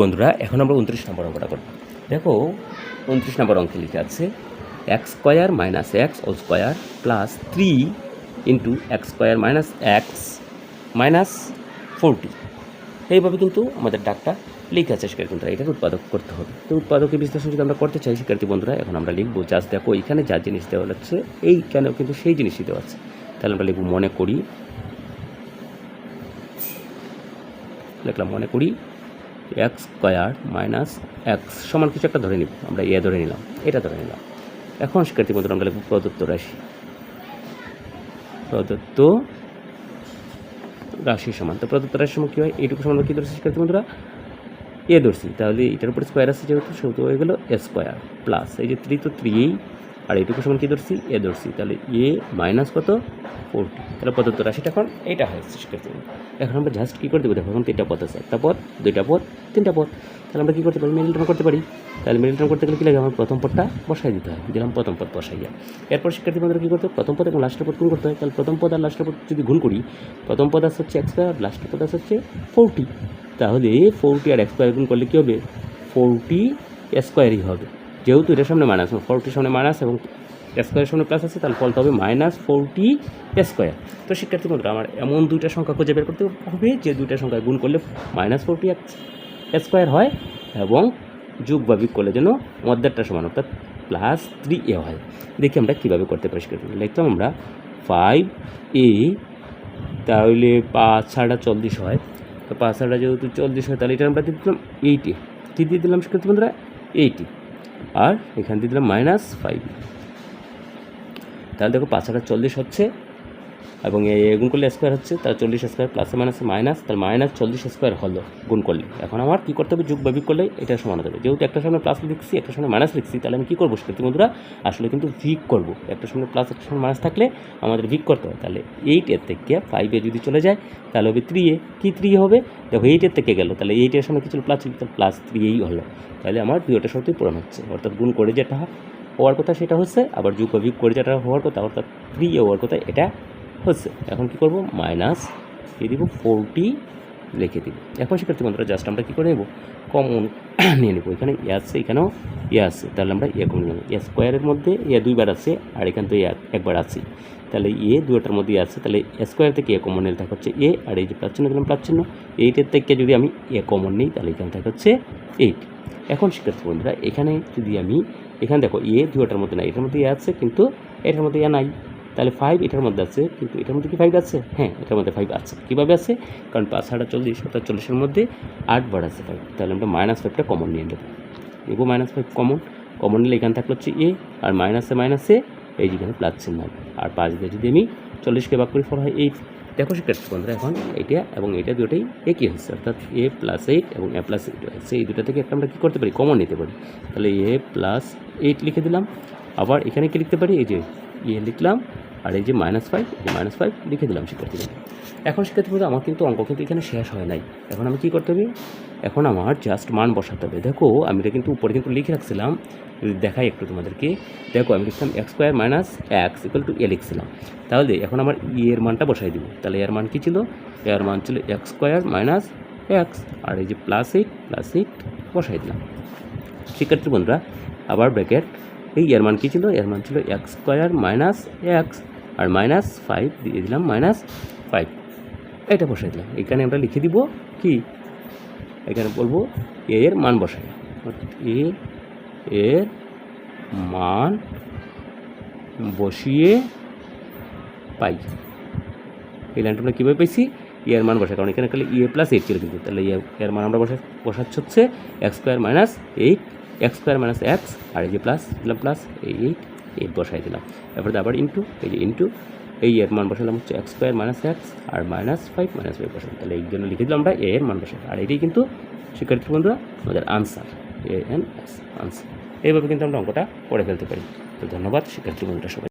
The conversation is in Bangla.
বন্ধুরা, এখন আমরা উনত্রিশ নম্বর অঙ্কটা করব। দেখো, উনত্রিশ নম্বর অঙ্কে লিখে আছে, এক্স স্কোয়ার মাইনাস এক্স ও square plus three into x square minus x minus forty. এইভাবে কিন্তু আমাদের ডাকটা লিখে আছে শিক্ষার্থী বন্ধুরা এটার উৎপাদক করতে হবে। তো উৎপাদকের বিশ্লেষণ যদি আমরা করতে চাই শিক্ষার্থী বন্ধুরা, এখন আমরা লিখব জাস্ট দেখো এখানে যা জিনিস দেওয়া হচ্ছে এইখানেও কিন্তু সেই জিনিসই দেওয়া আছে। তাহলে আমরা লিখব মনে করি, লিখলাম মনে করি এক্স স্কোয়ার মাইনাস এক্স সমান কিছু একটা ধরে নিব, আমরা এ ধরে নিলাম, এটা ধরে নিলাম। এখন শিক্ষার্থী বন্ধুরা, আমরা লিখব প্রদত্ত রাশি। প্রদত্ত রাশি সমান। তো প্রদত্ত রাশির সমান কী হয়? এইটুকু সমান কী ধরছি শিক্ষার্থী বন্ধুরা? এ ধরছি। তাহলে এটার উপরে স্কোয়ার আছে যেহেতু, সেহেতু হয়ে গেলো এ স্কোয়ার প্লাস এই যে থ্রি তো থ্রি আর এইটুকু সমান কী ধরছি? এ ধরছি। তাহলে এ মাইনাস কত? ফোরটি। তাহলে প্রদত্ত রাশিটা এখন এইটা হয়েছে শিক্ষার্থী এখন আমরা জাস্ট কী করে দেবো দেখো, এখন তিনটা পথ আছে। একটা পথ, দুইটা পথ, তিনটা পথ। তাহলে আমরা কী করতে পারি? মিডিল টার্ম করতে পারি। তাহলে মিডিল টার্ম করতে গেলে কী লাগে? আমার প্রথম পথটা বসাই দিতে হয়। দিলাম প্রথম পথ বসাইয়া এরপর শিক্ষার্থী বন্ধুরা কী করতে প্রথম পদ এবং লাস্টের পথ গুণ করতে হয়। তাহলে প্রথম পদ আর লাস্টের পথ যদি গুণ করি, প্রথম পদ আসছে হচ্ছে এক্স আর লাস্টের পদ আসছে হচ্ছে ফোরটি তাহলে ফোরটি আর এক্স গুণ করলে কী হবে? ফোরটি স্কোয়ারই হবে। যেহেতু এটার সামনে মাইনাস ফোরটির সামনে মাইনাস এবং স্কোয়ারের সামনে প্লাস আছে, তাহলে ফলটা হবে মাইনাস ফোরটি স্কোয়ার তো শিক্ষার্থী বন্ধুরা, আমার এমন দুইটা সংখ্যা খুঁজে বের করতে হবে, যে দুইটা সংখ্যা গুণ করলে মাইনাস ফোরটি স্কোয়ার হয় এবং যুগ বা বিগ করলে যেন মধ্যেরটা সমান, অর্থাৎ প্লাস থ্রি এ হয়। দেখি আমরা কীভাবে করতে পারি শিক্ষার্থী। লিখতাম আমরা ফাইভ এ তাহলে পাঁচ ছাড়া চল্লিশ হয়। তো পাঁচ ছাড়া যেহেতু চল্লিশ হয়, তাহলে এটা আমরা দিয়ে দিলাম এইটি কী দিয়ে দিলাম শিক্ষার্থী বন্ধুরা? এইটি আর এখান দিয়ে দিলাম মাইনাস ফাইভ তাহলে দেখো পাঁচ হাজার চল্লিশ হচ্ছে। এবং এই গুণ করলে স্কোয়ার হচ্ছে, তাহলে চল্লিশ স্কোয়ার প্লাসে মাইনাসে মাইনাস তাহলে মাইনাস চল্লিশ স্কোয়ার হলো গুণ করলে। এখন আমার কী করতে হবে? যুগ বা বিগ করলে এটা সমান হতে হবে। যেহেতু একটা সামনে প্লাস লিখছি, একটা সামনে মাইনাস লিখছি, তাহলে আমি কী করব শিক্ষার্থী বন্ধুরা? আসলে কিন্তু ভিক করব। একটা সামনে প্লাস একটা সামনে মাইনাস থাকলে আমাদের ভিক করতে হয়। তাহলে এইটের থেকে ফাইভে যদি চলে যায়, তাহলে হবে থ্রি এ। কী থ্রি হবে? দেখো এইটের থেকে গেল। তাহলে এইটের সামনে কিছু প্লাস তাহলে প্লাস থ্রি এই হলো। তাহলে আমার দুইটা শর্তই পূরণ হচ্ছে। অর্থাৎ গুণ করে যেটা হওয়ার কথা সেটা হচ্ছে, আবার যুগ বা বিয়োগ করে যেটা হওয়ার কথা, অর্থাৎ থ্রি এ হওয়ার কথা, এটা হচ্ছে। এখন কি করব? মাইনাস দিয়ে দিব ফোরটি, লিখে দিব। এখন শিক্ষার্থী বন্ধুরা জাস্ট আমরা কী করে নেব? কমন নিয়ে নেব। এখানে এ আছে, এখানেও এ আছে। তাহলে আমরা এ কমন নেব এ স্কোয়ারের মধ্যে এ দুইবার আছে, আর এখান থেকে একবার আছে। তাহলে এ দুটার মধ্যেই আছে। তাহলে এ স্কোয়ার থেকে এ কমন নিলে থাকে হচ্ছে এ, আর এই যে চিহ্ন দিলাম চিহ্ন। এইটের থেকে যদি আমি এ কমন নিই, তাহলে এখানে থাকে হচ্ছে এইট। এখন শিক্ষার্থী বন্ধুরা, এখানে যদি আমি, এখানে দেখো এ দুটার মধ্যে নাই, এটার মধ্যে এ আছে, কিন্তু এটার মধ্যে এ নাই। তাহলে ফাইভ এটার মধ্যে আছে, কিন্তু এটার মধ্যে কি ফাইভ আছে? হ্যাঁ এটার মধ্যে ফাইভ আছে। কীভাবে আছে? কারণ পাঁচ হাজার চল্লিশ, অর্থাৎ চল্লিশের মধ্যে আট বার আছে ফাইভ তাহলে আমরা মাইনাস ফাইভটা কমন নিয়ে নেব। নেব মাইনাস ফাইভ কমন কমন নিলে এখানে থাকল হচ্ছে এ আর মাইনাসে মাইনাসে এই যেখানে প্লাস চিহ্ন হবে। আর পাঁচ দিয়ে যদি আমি চল্লিশকে ভাগ করি ফল হয় এইট দেখো শিক্ষার্থী বন্ধুরা, এখন এইটা এবং এইটা দুটোই একই হচ্ছে, অর্থাৎ এ প্লাস এইট এবং এ প্লাস এইট হচ্ছে এই দুটো থেকে একটা আমরা কী করতে পারি? কমন নিতে পারি। তাহলে এ প্লাস এইট লিখে দিলাম। আবার এখানে কি লিখতে পারি? এই যে এ লিখলাম। আর এই যে মাইনাস ফাইভ এই মাইনাস ফাইভ লিখে দিলাম শিক্ষার্থী বন্ধু এখন শিক্ষার্থী বন্ধু আমার কিন্তু অঙ্ক কিন্তু এখানে শেষ হয় নাই। এখন আমি কী করতে হবে? এখন আমার জাস্ট মান বসাতে হবে। দেখো, আমি এটা কিন্তু উপরে কিন্তু লিখে রাখছিলাম। দেখাই একটু তোমাদেরকে। দেখো, আমি লিখলাম x square minus x equal to A লিখছিলাম। তাহলে এখন আমার ই এর মানটা বসাই দিব। তাহলে এর মান কী ছিল? এর মান ছিল এক্স স্কোয়ার মাইনাস এক্স আর এই যে প্লাস এইট প্লাস এইট বসাই দিলাম। শিক্ষার্থী বন্ধুরা, আবার ব্র্যাকেট এই এর মান কী ছিল? এর মান ছিল এক্স স্কোয়ার মাইনাস এক্স আর মাইনাস ফাইভ দিয়ে দিলাম মাইনাস ফাইভ এটা বসাই দিলাম। এখানে আমরা লিখে দিব কি? এখানে বলব এ এর মান বসাই। এ এর মান বসিয়ে পাই। এই লাইনটা আমরা কীভাবে পাইছি? এর মান বসাই। কারণ এখানে খালি ইয়ে প্লাস এইট ছিল কিন্তু। তাহলে ইয়ে এর মান আমরা বসা বসাচ্ছি হচ্ছে x square minus eight x square minus x আর এই যে প্লাস প্লাস এইট এইট বসাই দিলাম। তারপরে আবার ইন্টু এই যে ইন্টু এই এর মান বসালাম হচ্ছে এক্স স্কোয়ার মাইনাস এক্স আর মাইনাস ফাইভ মাইনাস ফাইভ বসালাম। তাহলে এই জন্য লিখে দিলাম আমরা এ এর মান বসাই। আর এটাই কিন্তু শিক্ষার্থী বন্ধুরা আমাদের answer A N S answer এইভাবে কিন্তু আমরা অঙ্কটা করে ফেলতে পারি। তো ধন্যবাদ শিক্ষার্থী বন্ধুরা সবাই